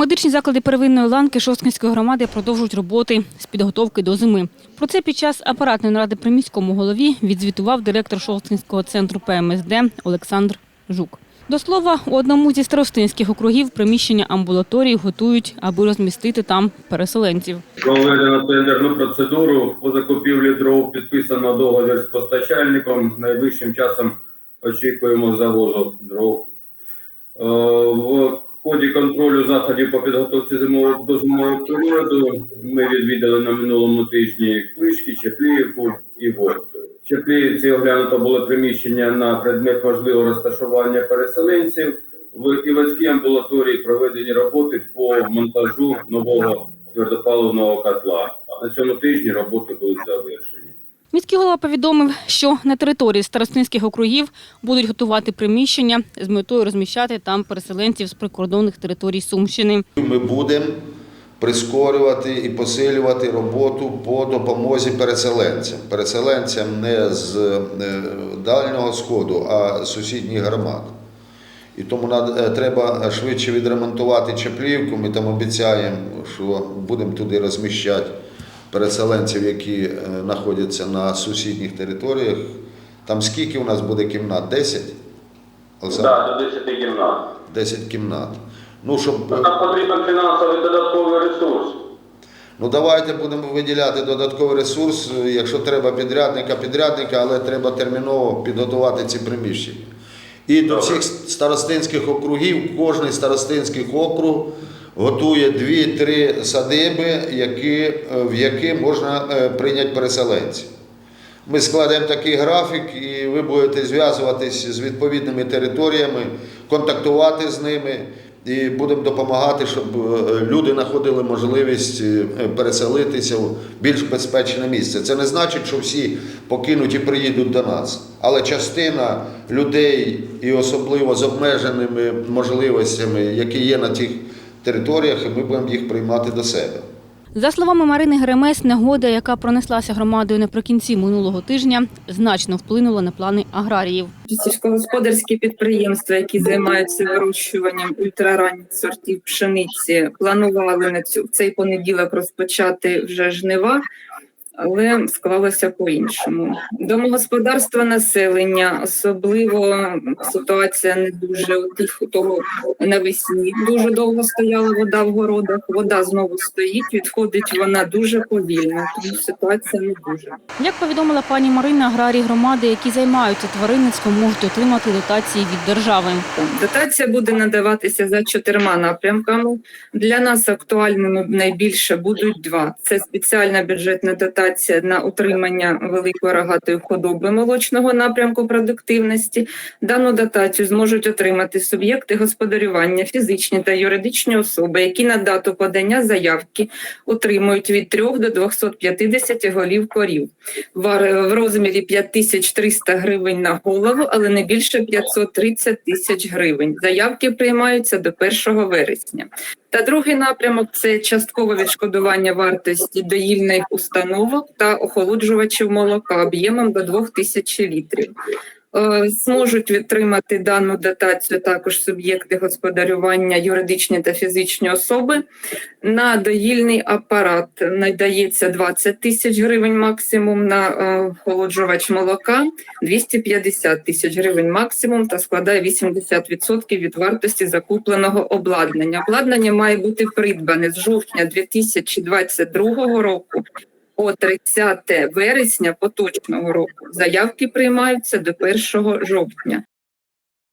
Медичні заклади первинної ланки Шосткинської громади продовжують роботи з підготовки до зими. Про це під час апаратної наради при міському голові відзвітував директор Шосткинського центру ПМСД Олександр Жук. До слова, у одному зі старостинських округів приміщення амбулаторії готують, аби розмістити там переселенців. Проведено тендерну процедуру по закупівлі дров, підписано договір з постачальником. Найближчим часом очікуємо завозу дров. Е, Ході контролю заходів по підготовці зимового до зимового періоду ми відвідали на минулому тижні Клишки, Чепліївку і Вод. В Чепліївці оглянуто було приміщення на предмет можливого розташування переселенців. В Івацькій амбулаторії проведені роботи по монтажу нового твердопаливного котла. На цьому тижні роботи будуть завершені. Міський голова повідомив, що на території старостинських округів будуть готувати приміщення з метою розміщати там переселенців з прикордонних територій Сумщини. Ми будемо прискорювати і посилювати роботу по допомозі переселенцям. Переселенцям не з е, дальнього сходу, а з сусідніх громад. І тому е, треба швидше відремонтувати Чеплівку. Ми там обіцяємо, що будемо туди розміщати переселенців, які е, знаходяться на сусідніх територіях. Там скільки у нас буде кімнат? 10? Олександр? Так, до 10 кімнат. 10 кімнат. Ну, щоб Нам потрібен фінансовий додатковий ресурс. Ну давайте будемо виділяти додатковий ресурс, якщо треба підрядника, підрядника, але треба терміново підготувати ці приміщення. І до всіх старостинських округів, кожний старостинський округ готує дві-три садиби, які, в які можна е, прийняти переселенців. Ми складемо такий графік, і ви будете зв'язуватись з відповідними територіями, контактувати з ними і будемо допомагати, щоб е, люди знаходили можливість е, переселитися в більш безпечне місце. Це не значить, що всі покинуть і приїдуть до нас, але частина людей, і особливо з обмеженими можливостями, які є на тих територіях, і ми будемо їх приймати до себе. За словами Марини Гремес, негода, яка пронеслася громадою наприкінці минулого тижня, значно вплинула на плани аграріїв. Сільськогосподарські підприємства, які займаються вирощуванням ультраранніх сортів пшениці, планували на цю в цей понеділок розпочати вже жнива, але склалося по-іншому. Домогосподарства населення, особливо ситуація не дуже у тих, у того навесні. Дуже довго стояла вода в городах. Вода знову стоїть, відходить вона дуже повільно, тому ситуація не дуже. Як повідомила пані Марина, аграрії громади, які займаються тваринництвом, можуть отримати дотації від держави. Дотація буде надаватися за чотирма напрямками. Для нас актуальними найбільше будуть два: це спеціальна бюджетна дотація на утримання великої рогатої худоби молочного напрямку продуктивності. Дану дотацію зможуть отримати суб'єкти господарювання, фізичні та юридичні особи, які на дату подання заявки отримують від 3 до 250 голів корів в розмірі 5300 гривень на голову, але не більше 530 тисяч гривень. Заявки приймаються до 1 вересня. Та другий напрямок це часткове відшкодування вартості доїльних установок та охолоджувачів молока об'ємом до 2000 літрів. Е, Зможуть відтримати дану дотацію також суб'єкти господарювання, юридичні та фізичні особи. На доїльний апарат надається 20 тисяч гривень максимум, на е, охолоджувач молока 250 тисяч гривень максимум та складає 80% від вартості закупленого обладнання. Обладнання має бути придбане з жовтня 2022 року по 30 вересня поточного року. Заявки приймаються до 1 жовтня.